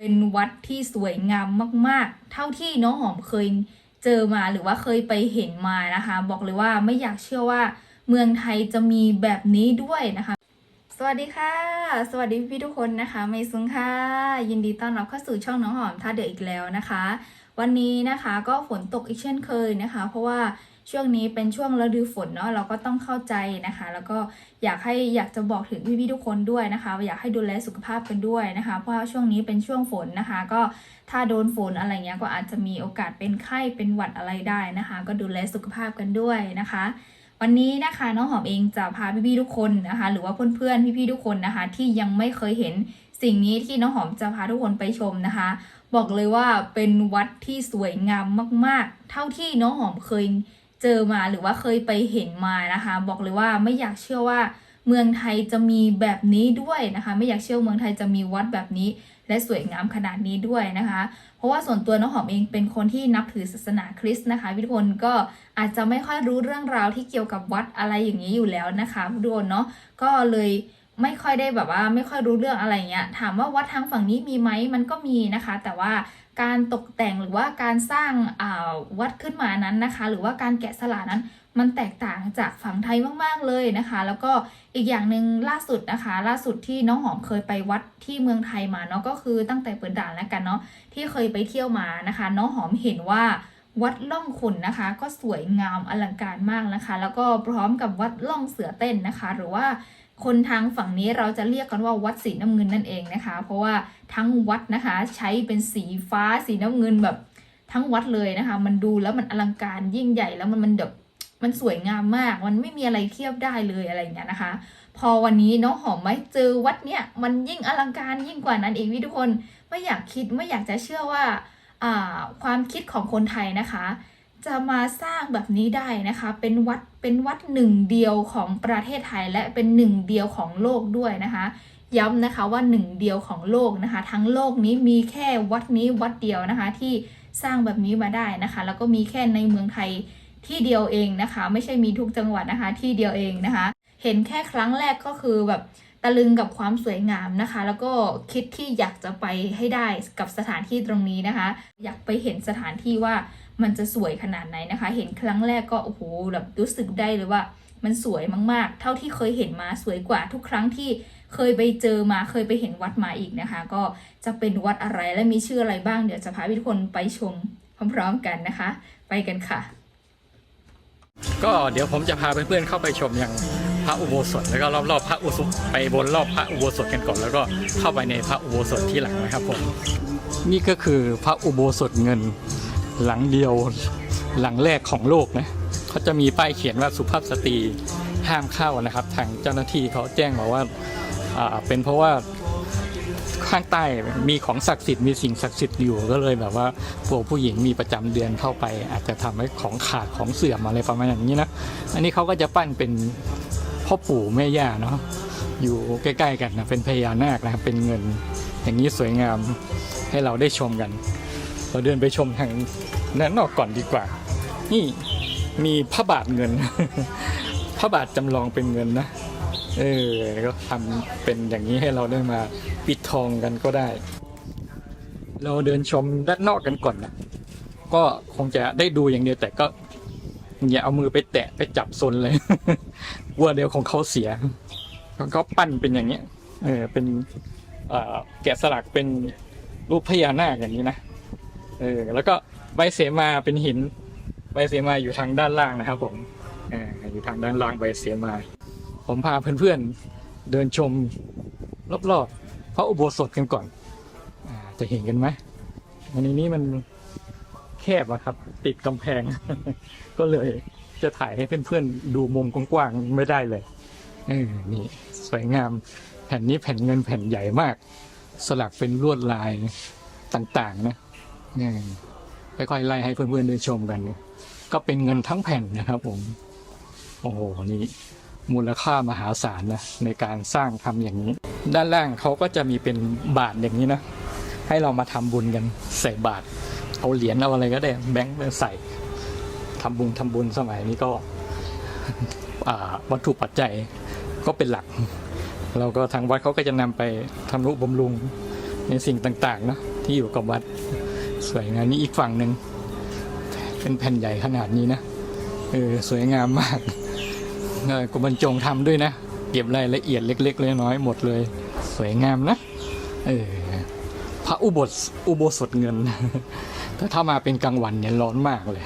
เป็นวัดที่สวยงามมาก ๆ เท่าที่น้องหอมเคยเจอมาหรือว่าเคยไปเห็นมานะคะ บอกเลยว่าไม่อยากเชื่อว่าเมืองไทยจะมีแบบนี้ด้วยนะคะ สวัสดีค่ะ สวัสดีพี่ทุกคนนะคะเมซุงค่ะ ยินดีต้อนรับเข้าสู่ช่องน้องหอมท่าเดืออีกแล้วนะคะ วันนี้นะคะก็ฝนตกอีกเช่นเคยนะคะ เพราะว่า ช่วงนี้เป็นช่วงฤดูฝนเนาะเราก็ต้องเข้าใจนะคะ แล้วก็อยากให้อยากจะบอกถึงพี่ๆทุกคนด้วยนะคะอยากให้ดูแลสุขภาพกันด้วยนะคะ เพราะว่าช่วงนี้เป็นช่วงฝนนะคะ ก็ถ้าโดนฝนอะไรเงี้ยก็อาจจะมีโอกาสเป็นไข้เป็นหวัดอะไรได้นะคะ ก็ดูแลสุขภาพกันด้วยนะคะวันนี้นะคะน้องหอมเองจะพาพี่ๆทุกคนนะคะ หรือว่าเพื่อนๆพี่ๆทุกคนนะคะ ที่ยังไม่เคยเห็นสิ่งนี้ที่น้องหอมจะพาทุกคนไปชมนะคะ บอกเลยว่าเป็นวัดที่สวยงามมาก ๆ เท่าที่น้องหอมเคย เจอมาหรือว่าเคยไปเห็นมานะคะ บอกเลยว่าไม่อยากเชื่อว่าเมืองไทยจะมีแบบนี้ด้วยนะคะ ไม่อยากเชื่อเมืองไทยจะมีวัดแบบนี้ และสวยงามขนาดนี้ด้วยนะคะ เพราะว่าส่วนตัวน้องหอมเองเป็นคนที่นับถือศาสนาคริสต์นะคะพี่ทุกคนก็อาจจะไม่ค่อยรู้เรื่องราวที่เกี่ยวกับวัดอะไรอย่างนี้อยู่แล้วนะคะพี่ทุกคนเนาะก็เลยไม่ค่อยได้แบบว่าไม่ค่อยรู้เรื่องอะไรเงี้ยถามว่าวัดทางฝั่งนี้มีไหมมันก็มีนะคะ แต่ว่า การตกแต่งหรือว่าการสร้างวัดขึ้นมานั้นนะคะ หรือว่าการแกะสลักนั้นมันแตกต่างจากฝั่งไทยมากๆเลยนะคะ แล้วก็อีกอย่างหนึ่งล่าสุดนะคะ ล่าสุดที่น้องหอมเคยไปวัดที่เมืองไทยมาเนาะก็คือตั้งแต่เปิดด่านแล้วกันเนาะที่เคยไปเที่ยวมานะคะ น้องหอมเห็นว่าวัดล่องขุนนะคะ ก็สวยงามอลังการมากนะคะ แล้วก็พร้อมกับวัดล่องเสือเต้นนะคะ หรือว่า คนทางฝั่งนี้เราจะเรียกกันว่าวัดสีน้ำเงินนั่นเองนะคะ เพราะว่าทั้งวัดนะคะใช้เป็นสีฟ้าสีน้ำเงินแบบทั้งวัดเลยนะคะ มันดูแล้วมันอลังการยิ่งใหญ่แล้วมันมันแบบมันสวยงามมาก มันไม่มีอะไรเทียบได้เลยอะไรอย่างเงี้ยนะคะ พอวันนี้น้องหอมไม่เจอวัดเนี้ยมันยิ่งอลังการยิ่งกว่านั้นองพี่ทุกคน ไม่อยากคิดไม่อยากจะเชื่อว่า ความคิดของคนไทยนะคะ จะมาสร้างแบบนี้ได้นะคะ เป็นวัดเป็นวัดหนึ่งเดียวของประเทศไทยและเป็นหนึ่งเดียวของโลกด้วยนะคะ ย้ำนะคะว่าหนึ่งเดียวของโลกนะคะ ทั้งโลกนี้มีแค่วัดนี้วัดเดียวนะคะ ที่สร้างแบบนี้มาได้นะคะ แล้วก็มีแค่ในเมืองไทยที่เดียวเองนะคะ ไม่ใช่มีทุกจังหวัดนะคะที่เดียวเองนะคะ เห็นแค่ครั้งแรกก็คือแบบ ลึงกับความสวยงามนะคะ แล้วก็คิดที่อยากจะไปให้ได้กับสถานที่ตรงนี้นะคะ อยากไปเห็นสถานที่ว่ามันจะสวยขนาดไหนนะคะ เห็นครั้งแรกก็โอ้โหแบบรู้สึกได้เลยว่ามันสวยมากๆ เท่าที่เคยเห็นมาสวยกว่าทุกครั้งที่เคยไปเจอมาเคยไปเห็นวัดมาอีกนะคะ ก็จะเป็นวัดอะไรและมีชื่ออะไรบ้างเดี๋ยวจะพาทุกคนไปชมพร้อมๆกันนะคะ ไปกันค่ะ ก็เดี๋ยวผมจะพาเพื่อนๆเข้าไปชมยังพระอุโบสถแล้วก็รอบๆพระอุโบสถไปบนรอบพระอุโบสถกันก่อนแล้วก็เข้าไปในพระอุโบสถที่หลังนะครับผมนี่ก็คือพระอุโบสถเงินหลังเดียวหลังแรกของโลกนะเขาจะมีป้ายเขียนว่าสุภาพสตรีห้ามเข้านะครับ ทางเจ้าหน้าที่เขาแจ้งมาว่าอ่าเป็นเพราะว่า ข้างใต้มีของศักดิ์สิทธิ์มีสิ่งศักดิ์สิทธิ์อยู่ก็เลยแบบว่าพวกผู้หญิงมีประจำเดือนเข้าไป อาจจะทำให้ของขาดของเสื่อมอะไรประมาณอย่างนี้นะอันนี้เขาก็จะปั้นเป็นพ่อปู่แม่ย่าเนาะอยู่ใกล้ๆกันนะเป็นพญานาคนะครับเป็นเงินอย่างนี้สวยงามให้เราได้ชมกัน เราเดินไปชมทางด้นนอกก่อนดีกว่า นี่มีพระบาทเงินพระบาทจำลองเป็นเงินนะเออก็ทำเป็นอย่างนี้ให้เราได้มา ปิดทองกันก็ได้ เราเดินชมด้านนอกกันก่อนนะ ก็คงจะได้ดูอย่างเดียวแต่ก็อย่าเอามือไปแตะไปจับซนเลยกลัวเดียวของเขาเสียเขาปั้นเป็นอย่างเนี้ย เออเป็นแกะสลักเป็นรูปพญานาคอย่างนี้นะ เออ แล้วก็ใบเสมาเป็นหิน ใบเสมาอยู่ทางด้านล่างนะครับผมออยู่ทางด้านล่างใบเสมา ผมพาเพื่อนๆเดินชมรอบๆ ระอุโบสถกันก่อนอาจะเห็นกันไหมอันนี้นี่มันแคบอะครับ ติดกำแพง ก็เลยจะถ่ายให้เพื่อนๆดูมุมกว้างๆไม่ได้เลยเออนี่สวยงามแผ่นนี้แผ่นเงินแผ่นใหญ่มาก สลักเป็นลวดลายต่างๆนะนี่ค่อยๆไล่ให้เพื่อนๆได้ชมกัน ก็เป็นเงินทั้งแผ่นนะครับผม โอ้โห นี่ มูลค่ามหาศาลนะในการสร้างทำอย่างนี้ ด้านล่างเขาก็จะมีเป็นบาทอย่างนี้นะ ให้เรามาทำบุญกันใส่บาท เอาเหรียญเอาอะไรก็ได้ แบงค์ไปใส่ทำบุญทำบุญสมัยนี้ก็วัตถุปัจจัยก็เป็นหลัก เราก็ทางวัดเขาก็จะนำไปทำนุบำรุงในสิ่งต่างๆนะที่อยู่กับวัดสวยงามนี่อีกฝั่งหนึ่งเป็นแผ่นใหญ่ขนาดนี้นะเออสวยงามมาก กรมบรรจงทำด้วยนะ เก็บรายละเอียดเล็กๆเล็กน้อยหมดเลย สวยงามนะเออพระอุโบสถอุโบสถเงินแต่ถ้ามาเป็นกลางวันเนี่ยร้อนมากเลย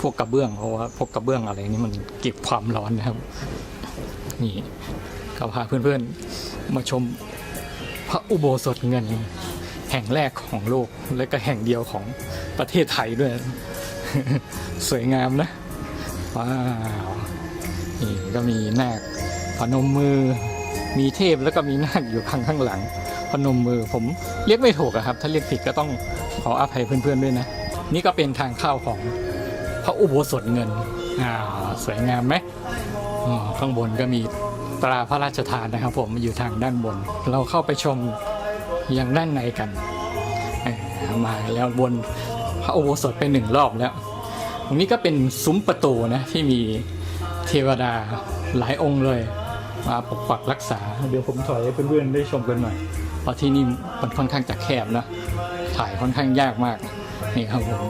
พวกกระเบื้องเพราะว่าพวกกระเบื้องอะไรนี่มันเก็บความร้อนนะครับ นี่ก็พาเพื่อนๆมาชมพระอุโบสถเงิน แห่งแรกของโลกและก็แห่งเดียวของประเทศไทยด้วย สวยงามนะ ว้าว นี่ก็มีนาคพนมมือ มีเทพแล้วก็มีนาคอยู่ข้างข้างหลัง พนมมือผมเรียกไม่ถูกอะครับ ถ้าเรียกผิดก็ต้องขออภัยเพื่อนๆด้วยนะ นี่ก็เป็นทางเข้าของพระอุโบสถเงินอ่าสวยงามไหมข้างบนก็มีตราพระราชทานนะครับ ผมอยู่ทางด้านบน เราเข้าไปชมยังด้านในกันมาแล้วบนพระอุโบสถไปหนึ่งรอบแล้ว ตรงนี้ก็เป็นซุ้มประตูนะที่มี เทวดาหลายองค์เลย มาปกปักรักษา เดี๋ยวผมถอยให้เพื่อนๆได้ชมกันหน่อย เพราะที่นี่มันค่อนข้างจะแคบนะ ถ่ายค่อนข้างยากมาก นี่ครับผม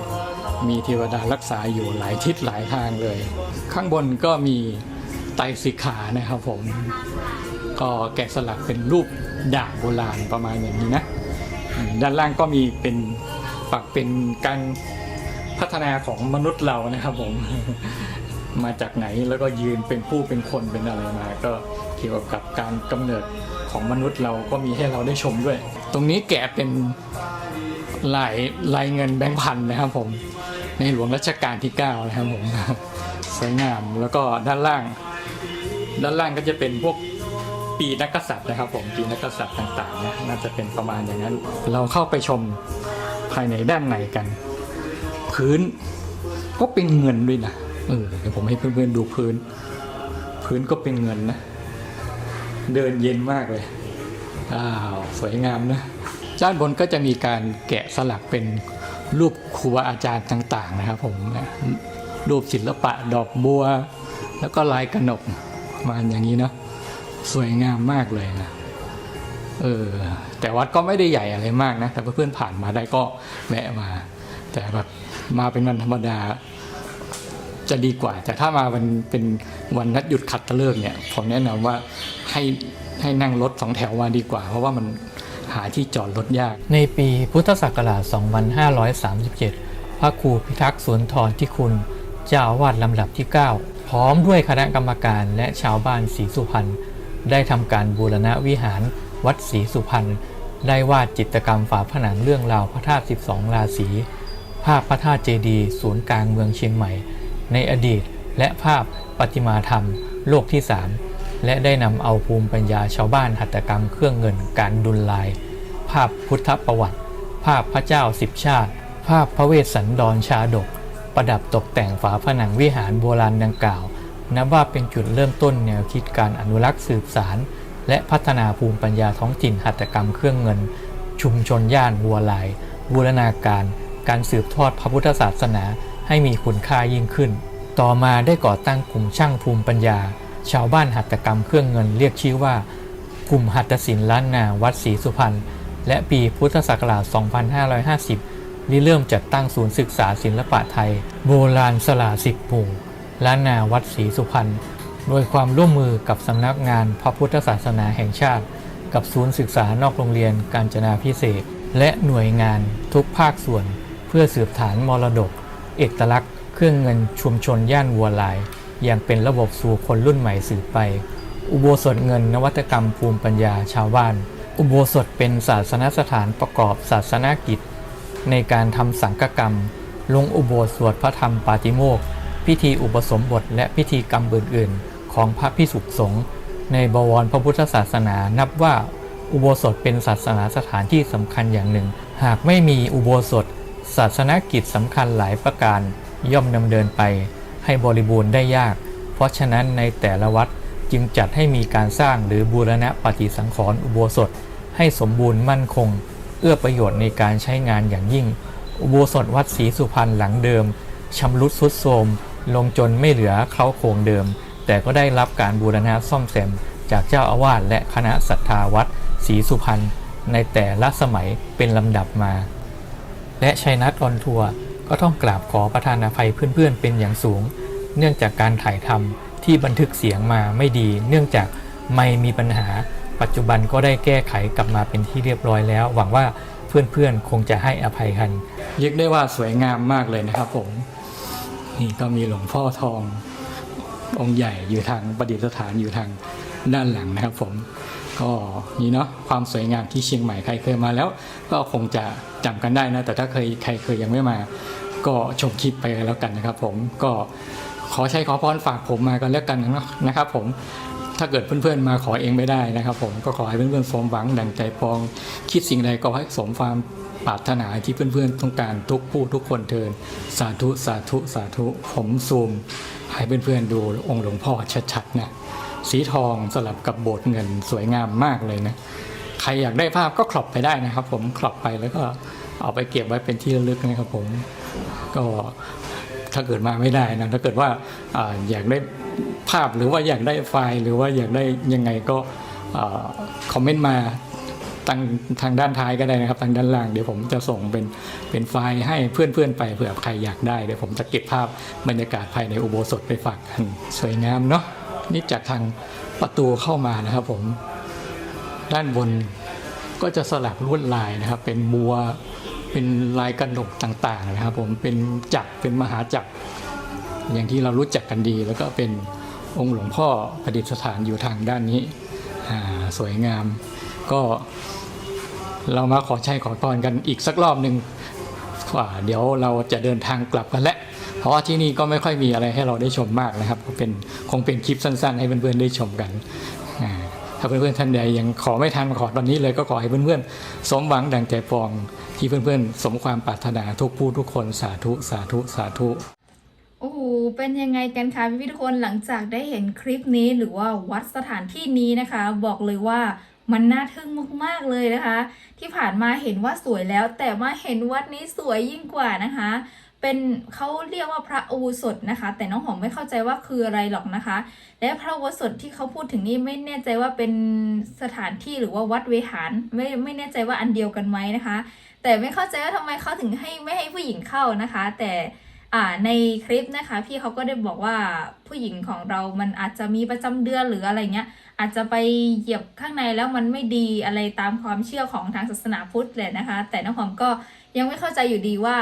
มีเทวดารักษาอยู่หลายทิศหลายทางเลย ข้างบนก็มีไตรสิกขานะครับผม ก็แกะสลักเป็นรูปดาบโบราณประมาณอย่างนี้นะอืมด้านล่างก็มีเป็นปักเป็นการพัฒนาของมนุษย์เรานะครับผม มาจากไหนแล้วก็ยืนเป็นผู้เป็นคนเป็นอะไรมา ก็เกี่ยวกับการกำเนิดของมนุษย์เราก็มีให้เราได้ชมด้วย ตรงนี้แกะเป็นลายลายเงินแบงค์พันนะครับผม ในหลวงรัชกาลที่ 9 นะครับผมสวยงามแล้วก็ด้านล่าง ด้านล่างก็จะเป็นพวกปีนักกษัตริย์นะครับ ผมปีนักกษัตริย์ต่างๆนะน่าจะเป็นประมาณอย่างนั้น เราเข้าไปชมภายในด้านในกัน พื้นก็เป็นเงินด้วยนะ เออเดี๋ยวผมให้เพื่อนๆดูพื้น พื้นก็เป็นเงินนะ เดินเย็นมากเลยอ้าวสวยงามนะด้านบนก็จะมีการแกะสลักเป็นรูปครูบาอาจารย์ต่างๆนะครับผมรูปศิลปะดอกบัว แล้วก็ลายกระหนกมาอย่างนี้นะสวยงามมากเลยนะเออแต่วัดก็ไม่ได้ใหญ่อะไรมากนะ แต่เพื่อนๆผ่านมาได้ก็แวะมา แต่แบบมาเป็นวันธรรมดา จะดีกว่า แต่ถ้ามาวันเป็นวันนัดหยุดขัดตะเลิกเนี่ยผมแนะนำว่าให้ให้นั่งรถสองแถวมาดีกว่า เพราะว่ามันหาที่จอดรถยาก ในปีพุทธศักราช 2537 พระครูพิทักษ์สุนทรที่คุณเจ้าวาสลำดับที่ 9 พร้อมด้วยคณะกรรมการและชาวบ้านศรีสุพรรณได้ทำการบูรณะวิหารวัดศรีสุพรรณได้วาดจิตกรรมฝาผนังเรื่องราวพระธาตุ 12 ราศีภาพพระธาตุเจดีย์ศูนย์กลางเมืองเชียงใหม่ ในอดีตและภาพปฏิมาธรรมโลกที่ 3 และได้นำเอาภูมิปัญญาชาวบ้านหัตถกรรมเครื่องเงินการดุลลาย ภาพพุทธประวัติ ภาพพระเจ้าสิบชาติ ภาพพระเวสสันดรชาดก ประดับตกแต่งฝาผนังวิหารโบราณดังกล่าว นับว่าเป็นจุดเริ่มต้นแนวคิดการอนุรักษ์สืบสาร และพัฒนาภูมิปัญญาท้องถิ่นหัตถกรรมเครื่องเงิน ชุมชนย่านวัวลาย บูรณาการ การสืบทอดพระพุทธศาสนา ให้มีคุณค่ายิ่งขึ้น ต่อมาได้ก่อตั้งกลุ่มช่างภูมิปัญญา ชาวบ้านหัตถกรรมเครื่องเงินเรียกชื่อว่า กลุ่มหัตถศิลป์ล้านนาวัดศรีสุพรรณและปีพุทธศักราช 2550ริเริ่มจัดตั้งศูนย์ศึกษาศิลปะไทย โบราณสลาสิบหมู่ล้านนาวัดศรีสุพรรณโดยความร่วมมือกับสำนักงานพระพุทธศาสนาแห่งชาติ กับศูนย์ศึกษานอกโรงเรียนการจนาพิเศษ และหน่วยงานทุกภาคส่วน เพื่อสืบฐานมรดก เอกลักษณ์เครื่องเงินชุมชนย่านวัวลาย อย่างเป็นระบบสู่คนรุ่นใหม่สืบไป อุโบสถเงินนวัตกรรมภูมิปัญญาชาวบ้าน อุโบสถเป็นศาสนสถานประกอบศาสนากิจ ในการทำสังฆกรรม ลงอุโบสถสวดพระธรรมปาติโมกข์พิธีอุปสมบทและพิธีกรรมอื่นๆ ของพระพิสุสงฆ์ในบวรพระพุทธศาสนานับว่าอุโบสถเป็นศาสนาสถานที่สำคัญอย่างหนึ่ง หากไม่มีอุโบสถ ศาสนกิจสำคัญหลายประการย่อมดำเนินไปให้บริบูรณ์ได้ยาก เพราะฉะนั้นในแต่ละวัดจึงจัดให้มีการสร้างหรือบูรณะปฏิสังขรณ์อุโบสถ ให้สมบูรณ์มั่นคง เอื้อประโยชน์ในการใช้งานอย่างยิ่ง อุโบสถวัดศรีสุพรรณหลังเดิมชำรุดทรุดโทรมลงจนไม่เหลือเคล้าโครงเดิม แต่ก็ได้รับการบูรณะซ่อมแซมจากเจ้าอาวาสและคณะศรัทธาวัดศรีสุพรรณในแต่ละสมัยเป็นลำดับมา และชัยนัทออนทัวร์ก็ต้องกราบขอประทานอภัยเพื่อนๆเป็นอย่างสูง เนื่องจากการถ่ายทำที่บันทึกเสียงมาไม่ดี เนื่องจากไม่มีปัญหา ปัจจุบันก็ได้แก้ไขกลับมาเป็นที่เรียบร้อยแล้ว หวังว่าเพื่อนๆคงจะให้อภัยกันเรียกได้ว่าสวยงามมากเลยนะครับผม นี่ก็มีหลวงพ่อทอง องค์ใหญ่อยู่ทางประดิษฐานอยู่ทางด้านหลังนะครับผม ก็นี่เนาะความสวยงามที่เชียงใหม่ใครเคยมาแล้ว ก็คงจะจำกันได้นะแต่ถ้าเคยใครเคยยังไม่มา ก็ชมคลิปไปแล้วกันนะครับ ผมก็ขอใช้ขอพรฝากผมมากันแล้วกันนะครับ ผมถ้าเกิดเพื่อนๆมาขอเองไม่ได้นะครับ ผมก็ขอให้เพื่อนๆสมหวังดังใจปอง คิดสิ่งใดก็ให้สมความปรารถนาที่เพื่อนๆต้องการทุกผู้ทุกคนเทินสาธุสาธุสาธุผมซูมให้เพื่อนๆดูองค์หลวงพ่อชัดๆนะ สีทองสลับกับโบสถ์เงินสวยงามมากเลยนะ ใครอยากได้ภาพก็ครอบไปได้นะครับ ผมครอบไปแล้วก็เอาไปเก็บไว้เป็นที่ระลึกนะครับผมก็ถ้าเกิดมาไม่ได้นะถ้าเกิดว่าออยากได้ภาพหรือว่าอยากได้ไฟล์หรือว่าอยากได้ยังไงก็คอมเมนต์มาทางทางด้านท้ายก็ได้นะครับ ทางด้านล่างเดี๋ยวผมจะส่งเป็นเป็นไฟล์ให้เพื่อนๆไปเผื่อใครอยากได้เดี๋ยวผมจะเก็บภาพบรรยากาศภายในอุโบสถไปฝากกันสวยงามเนาะ นี่จากทางประตูเข้ามานะครับผม ด้านบนก็จะสลักลวดลายนะครับ เป็นบัวเป็นลายกระหนกต่างๆนะครับ ผมเป็นจักรเป็นมหาจักรอย่างที่เรารู้จักกันดี แล้วก็เป็นองค์หลวงพ่อประดิษฐานอยู่ทางด้านนี้สวยงาม ก็เรามาขอใช้ขอตอนกันอีกสักรอบหนึ่งว่าเดี๋ยวเราจะเดินทางกลับกันแล้ว เพราะว่าที่นี่ก็ไม่ค่อยมีอะไรให้เราได้ชมมากนะครับก็เป็นคงเป็นคลิปสั้นๆ ให้เพื่อนๆได้ชมกันถ้าเพื่อนๆท่านใดยังขอไม่ทันขอตอนนี้เลยก็ขอให้เพื่อนๆสมหวังดังใจปองที่เพื่อนๆ สมความปรารถนาทุกผู้ทุกคนสาธุสาธุสาธุโอ้โห เป็นยังไงกันคะพี่ๆทุกคนหลังจากได้เห็นคลิปนี้หรือว่าวัดสถานที่นี้นะคะ บอกเลยว่ามันน่าทึ่งมากๆเลยนะคะ ที่ผ่านมาเห็นว่าสวยแล้ว แต่มาเห็นวัดนี้สวยยิ่งกว่านะคะ เป็นเขาเรียกว่าพระอุโบสถนะคะ แต่น้องหอมไม่เข้าใจว่าคืออะไรหรอกนะคะ และพระอุโบสถที่เขาพูดถึงนี่ไม่แน่ใจว่าเป็นสถานที่หรือว่าวัดเวหารไม่ไม่แน่ใจว่าอันเดียวกันไหมนะคะ แต่ไม่เข้าใจว่าทำไมเขาถึงให้ไม่ให้ผู้หญิงเข้านะคะ แต่อ่าในคลิปนะคะ พี่เขาก็ได้บอกว่าผู้หญิงของเรามันอาจจะมีประจำเดือนหรืออะไรเงี้ย อาจจะไปเหยียบข้างในแล้วมันไม่ดีอะไรตามความเชื่อของทางศาสนาพุทธเลยนะคะ แต่น้องหอมก็ยังไม่เข้าใจอยู่ดีว่า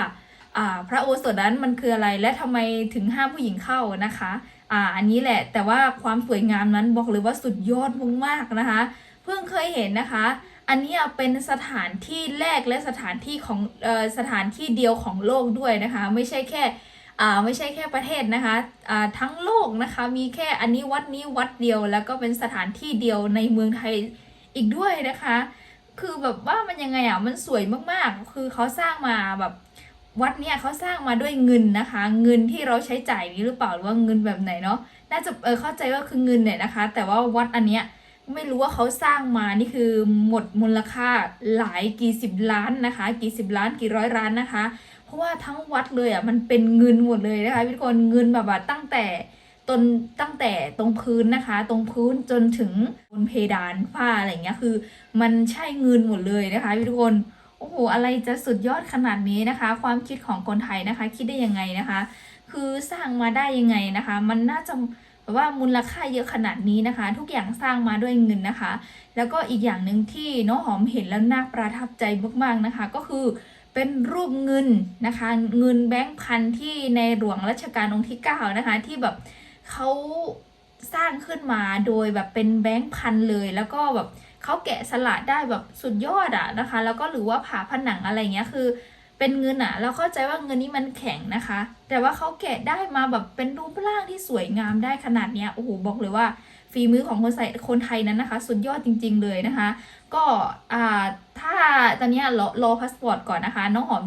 พระโบสถนั้นมันคืออะไรและทำไมถึงห้ามผู้หญิงเข้านะคะอ่าอันนี้แหละแต่ว่าความสวยงามนั้นบอกเลยว่าสุดยอดมากๆนะคะ เพิ่งเคยเห็นนะคะ อันนี้เป็นสถานที่แรกและสถานที่ของอสถานที่เดียวของโลกด้วยนะคะ ไม่ใช่แค่อ่าไม่ใช่แค่ประเทศนะคะอ่าทั้งโลกนะคะมีแค่อันนี้วัดนี้วัดเดียว แล้วก็เป็นสถานที่เดียวในเมืองไทยอีกด้วยนะคะ คือแบบว่ามันยังไงอะมันสวยมากๆ คือเขาสร้างมาแบบ วัดเนี่ยเขาสร้างมาด้วยเงินนะคะ เงินที่เราใช้จ่ายนี้หรือเปล่าหรือว่าเงินแบบไหนเนาะน่าจะเออเข้าใจว่าคือเงินเนี่ยนะคะ แต่ว่าวัดอันเนี้ยไม่รู้ว่าเขาสร้างมานี่คือหมดมูลค่าหลายกี่สิบล้านนะคะ กี่สิบล้านกี่ร้อยล้านนะคะ เพราะว่าทั้งวัดเลยอะมันเป็นเงินหมดเลยนะคะพี่ทุกคนเงินแบบตั้งแต่ต้นตั้งแต่ตรงพื้นนะคะ ตรงพื้นจนถึงบนเพดานฝ้าอะไรเงี้ยคือ มันใช่เงินหมดเลยนะคะพี่ทุกคน อ้โหอะไรจะสุดยอดขนาดนี้นะคะ ความคิดของคนไทยนะคะ คิดได้ยังไงนะคะ คือสร้างมาได้ยังไงนะคะ มันน่าจะแบบว่ามูลค่าเยอะขนาดนี้นะคะ ทุกอย่างสร้างมาด้วยเงินนะคะ แล้วก็อีกอย่างหนึ่งที่น้องหอมเห็นแล้วน่าประทับใจมากๆนะคะ ก็คือเป็นรูปเงินนะคะ เงินแบงค์พันที่ในหลวงรัชกาลองค์ที่ 9 นะคะ ที่แบบเขาสร้างขึ้นมาโดยแบบเป็นแบงค์พันเลย แล้วก็แบบ เขาแกะสลักได้แบบสุดยอดอะนะคะ แล้วก็หรือว่าผ่าผนังอะไรเงี้ยคือ เป็นเงินอะเราเข้าใจว่าเงินนี้มันแข็งนะคะ แต่ว่าเขาแกะได้มาแบบเป็นรูปร่างที่สวยงามได้ขนาดเนี้ยโอ้โหบอกเลยว่าฝีมือของคนใส่คนไทยนั้นนะคะ สุดยอดจริง ๆ เลยนะคะ ก็อ่าถ้าตอนเนี้ยรอรอพาสปอร์ตก่อนนะคะ น้องหอม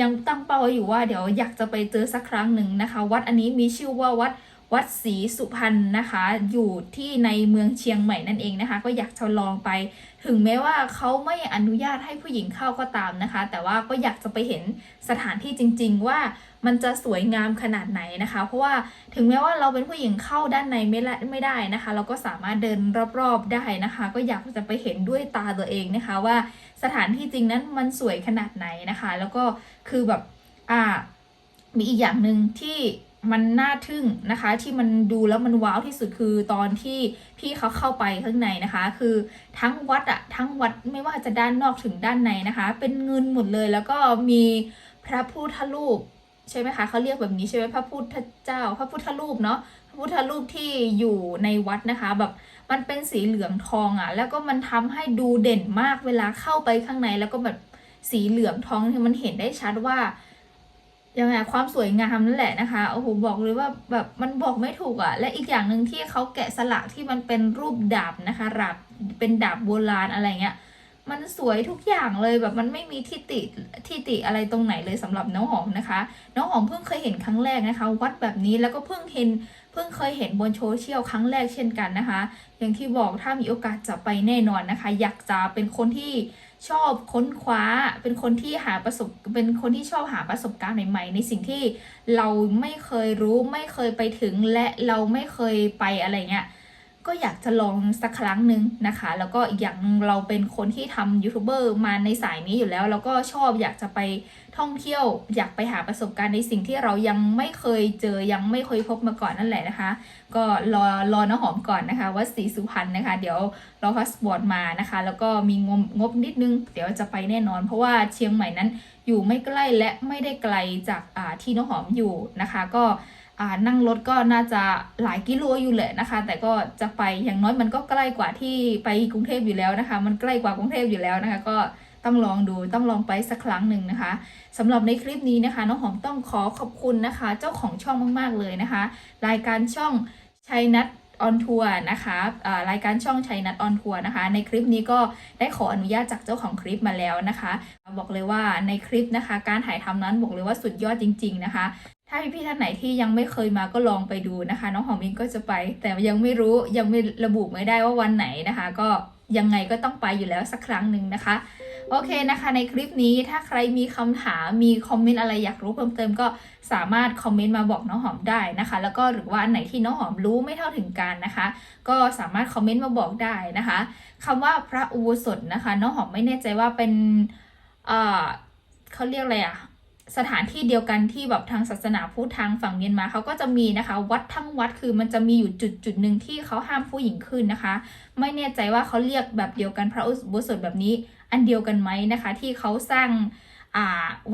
ยังตั้งเป้าอยู่ว่าเดี๋ยวอยากจะไปเจอสักครั้งหนึ่งนะคะ วัดอันนี้มีชื่อว่าวัด วัดศรีสุพรรณนะคะ อยู่ที่ในเมืองเชียงใหม่นั่นเองนะคะ ก็อยากจะลองไป ถึงแม้ว่าเขาไม่อนุญาตให้ผู้หญิงเข้าก็ตามนะคะ แต่ว่าก็อยากจะไปเห็นสถานที่จริง ๆ ว่ามันจะสวยงามขนาดไหนนะคะ เพราะว่าถึงแม้ว่าเราเป็นผู้หญิงเข้าด้านในไม่ละไม่ได้นะคะ เราก็สามารถเดินรอบๆได้นะคะ ก็อยากจะไปเห็นด้วยตาตัวเองนะคะ ว่าสถานที่จริงนั้นมันสวยขนาดไหนนะคะ แล้วก็คือแบบอ่ามีอีกอย่างหนึ่งที่ มันน่าทึ่งนะคะที่มันดูแล้วมันว้าวที่สุดคือตอนที่พี่เขาเข้าไปข้างในนะคะ คือทั้งวัดอะทั้งวัดไม่ว่าจะด้านนอกถึงด้านในนะคะ เป็นเงินหมดเลยแล้วก็มีพระพุทธรูปใช่ไหมคะเขาเรียกแบบนี้ใช่ไหมพระพุทธเจ้า พระพุทธรูปเนาะพระพุทธรูปที่อยู่ในวัดนะคะ แบบมันเป็นสีเหลืองทองอะแล้วก็มันทำให้ดูเด่นมากเวลาเข้าไปข้างในแล้วก็แบบสีเหลืองทองที่มันเห็นได้ชัดว่า ยังไงความสวยงามนั่นแหละนะคะโอ้โหบอกเลยว่าแบบมันบอกไม่ถูกอะ่ะ และอีกอย่างหนึ่งที่เขาแกะสลักที่มันเป็นรูปดาบนะคะดาบเป็นดาบโบราณอะไรเงี้ยมันสวยทุกอย่างเลยแบบมันไม่มีที่ติที่ติอะไรตรงไหนเลยสำหรับน้องหอมนะคะ น้องหอมเพิ่งเคยเห็นครั้งแรกนะคะ วัดแบบนี้แล้วก็เพิ่งเห็นเพิ่งเคยเห็นบนโซเชียลครั้งแรกเช่นกันนะคะ อย่างที่บอกถ้ามีโอกาสจะไปแน่นอนนะคะ อยากจะเป็นคนที่ ชอบค้นคว้าเป็นคนที่หาประสบเป็นคนที่ชอบหาประสบการณ์ใหม่ ๆ ในสิ่งที่เราไม่เคยรู้ไม่เคยไปถึงและเราไม่เคยไปอะไรเงี้ย ก็อยากจะลองสักครั้งหนึ่งนะคะ แล้วก็อีกอย่างเราเป็นคนที่ทำยูทูบเบอร์มาในสายนี้อยู่แล้ว แล้วก็ชอบอยากจะไปท่องเที่ยว อยากไปหาประสบการณ์ในสิ่งที่เรายังไม่เคยเจอยังไม่เคยพบมาก่อนนั่นแหละนะคะ ก็รอรอน้าหอมก่อนนะคะวัดศรีสุพรรณนะคะ เดี๋ยวรอพาสปอร์ตมานะคะ แล้วก็มีงบงบนิดนึง เดี๋ยวจะไปแน่นอน เพราะว่าเชียงใหม่นั้นอยู่ไม่ใกล้และไม่ได้ไกลจากที่น้าหอมอยู่นะคะ ก็ นั่งรถก็น่าจะหลายกิโลอยู่แหละนะคะ แต่ก็จะไปอย่างน้อยมันก็ใกล้กว่าที่ไปกรุงเทพอยู่แล้วนะคะ มันใกล้กว่ากรุงเทพอยู่แล้วนะคะ ก็ต้องลองดูต้องลองไปสักครั้งหนึ่งนะคะสำหรับในคลิปนี้นะคะน้องหอมต้องขอขอบคุณนะคะ เจ้าของช่องมาก ๆ เลยนะคะ รายการช่องชัยนัทออนทัวร์นะคะอ่ารายการช่องชัยนัทออนทัวร์นะคะ ในคลิปนี้ก็ได้ขออนุญาตจากเจ้าของคลิปมาแล้วนะคะ บอกเลยว่าในคลิปนะคะ การถ่ายทำนั้นบอกเลยว่าสุดยอดจริง ๆ นะคะ ถ้าพี่ๆท่านไหนที่ยังไม่เคยมาก็ลองไปดูนะคะ น้องหอมเองก็จะไป แต่ยังไม่รู้ยังไม่ระบุไม่ได้ว่าวันไหนนะคะ ก็ยังไงก็ต้องไปอยู่แล้วสักครั้งหนึ่งนะคะ โอเคนะคะ ในคลิปนี้ถ้าใครมีคำถามมีคอมเมนต์อะไรอยากรู้เพิ่มเติมก็สามารถคอมเมนต์มาบอกน้องหอมได้นะคะ แล้วก็หรือว่าอันไหนที่น้องหอมรู้ไม่เท่าถึงการนะคะ ก็สามารถคอมเมนต์มาบอกได้นะคะคำว่าพระอุโบสถนะคะ น้องหอมไม่แน่ใจว่าเป็นเอ่อเขาเรียกอะไรอะ สถานที่เดียวกันที่แบบทางศาสนาพุทธทางฝั่งเมียนมาเขาก็จะมีนะคะ วัดทั้งวัดคือมันจะมีอยู่จุดจุดหนึ่งที่เขาห้ามผู้หญิงขึ้นนะคะ ไม่แน่ใจว่าเขาเรียกแบบเดียวกันพระอุโบสถแบบนี้ อันเดียวกันไหมนะคะ ที่เขาสร้าง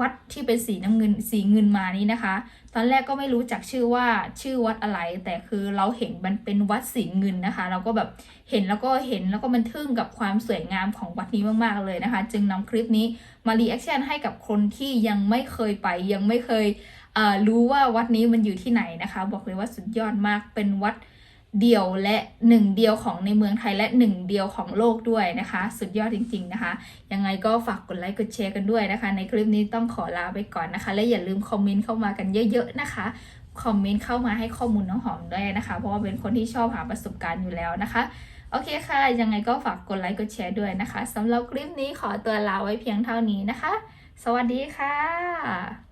วัดที่เป็นสีน้ำเงินสีเงินมานี้นะคะ ตอนแรกก็ไม่รู้จักชื่อว่าชื่อวัดอะไร แต่คือเราเห็นมันเป็นวัดสีเงินนะคะ เราก็แบบเห็นแล้วก็เห็นแล้วก็มันทึ่งกับความสวยงามของวัดนี้มากๆเลยนะคะ จึงนำคลิปนี้มารีแอคชั่นให้กับคนที่ยังไม่เคยไปยังไม่เคยรู้ว่าวัดนี้มันอยู่ที่ไหนนะคะ บอกเลยว่าสุดยอดมากเป็นวัด เดียวและหนึ่งเดียวของในเมืองไทยและหนึ่งเดียวของโลกด้วยนะคะ สุดยอดจริง ๆนะคะ ยังไงก็ฝากกดไลค์กดแชร์กันด้วยนะคะ ในคลิปนี้ต้องขอลาไปก่อนนะคะ และอย่าลืมคอมเมนต์เข้ามากันเยอะ ๆ นะคะคอมเมนต์เข้ามาให้ข้อมูลน้องหอมด้วยนะคะ เพราะว่าเป็นคนที่ชอบหาประสบการณ์อยู่แล้วนะคะ โอเคค่ะ ยังไงก็ฝากกดไลค์กดแชร์ด้วยนะคะสำหรับคลิปนี้ขอตัวลาไว้เพียงเท่านี้นะคะ สวัสดีค่ะ